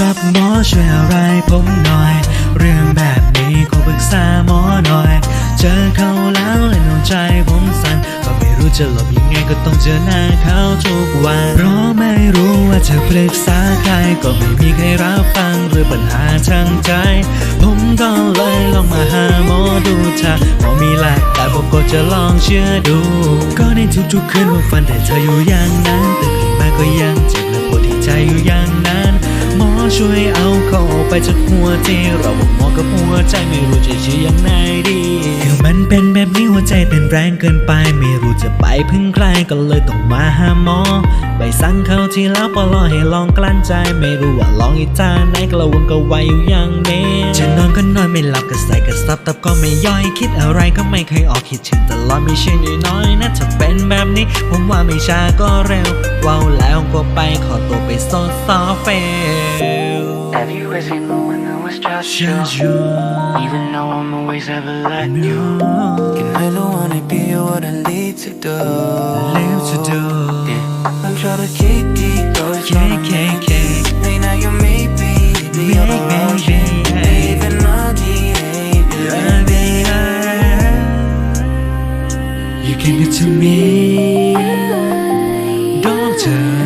ครับหมอช่วยอะไรผมหน่อย เรื่องแบบนี้ขอปรึกษาหมอหน่อย เจอเขาแล้วเลยหัวใจผมสั่นก็ไม่รู้จะหลบยังไงก็ต้องเจอหน้าเขาทุกวันเพราะไม่รู้ว่าจะปรึกษาใคร ก็ไม่มีใครรับฟังเรื่อปัญหาทางใจ ผมก็เลยลองมาหาหมอดูถ้าหมอมีหลักแต่ผมก็จะลองเชื่อดู ก็ในทุกๆคืนผมฝันแต่เธออยู่อย่างนั้นตื่นขึ้นมาก็ยังเจ็บ ช่วยเอาเขาไปจากหัวใจเราบอกหมอกับหัวใจไม่รู้จะเชื่อยังไงดี มันเป็นแบบนี้หัวใจเต้นแรงเกินไป ไม่รู้จะไปพึ่งใครก็เลยต้องมาหาหมอไปสั่งเขาที่แล้วปลอให้ลองกลั้นใจ ไม่รู้ว่าลองอีท่าไหนกระวนกระวายอยู่อย่างนี้จะนอนก็นอนไม่หลับก็ใส่กระซับตับก็ไม่ย่อยคิดอะไรก็ไม่เคยออกคิดถึงตลอดไม่ใช่น้อยๆนะถ้าเป็นแบบนี้ผมว่าไม่ช้าก็เร็วเว้าแล้วก็ไปขอตัวไปโซซอเฟล Have you ever seen me when I was just you? Just you Even though I'm always ever let you. I don't wanna be what I need to do? Live to do. Yeah. I'm trying to keep it going strong KKK Right now you make me the other option behave. Even on the You can get to me. Doctor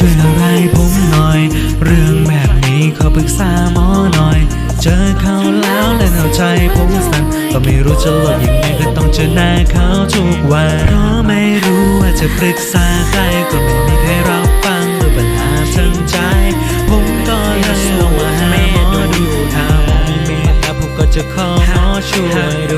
ช่วยอะไรผมหน่อย เรื่องแบบนี้ขอปรึกษาหมอหน่อย เจอเขาแล้วและเอาใจผมสั่นก็ไม่รู้จะหลบยังไงก็ต้องเจอหน้าเขาทุกวันเพราะไม่รู้ว่าจะปรึกษาใครก็ไม่มีใครรับฟังเรื่อปัญหาทางใจ ผมก็เลยลองมาหาหมอดูถ้าหมอไม่เมตตาผมก็จะขอหมอช่วยดู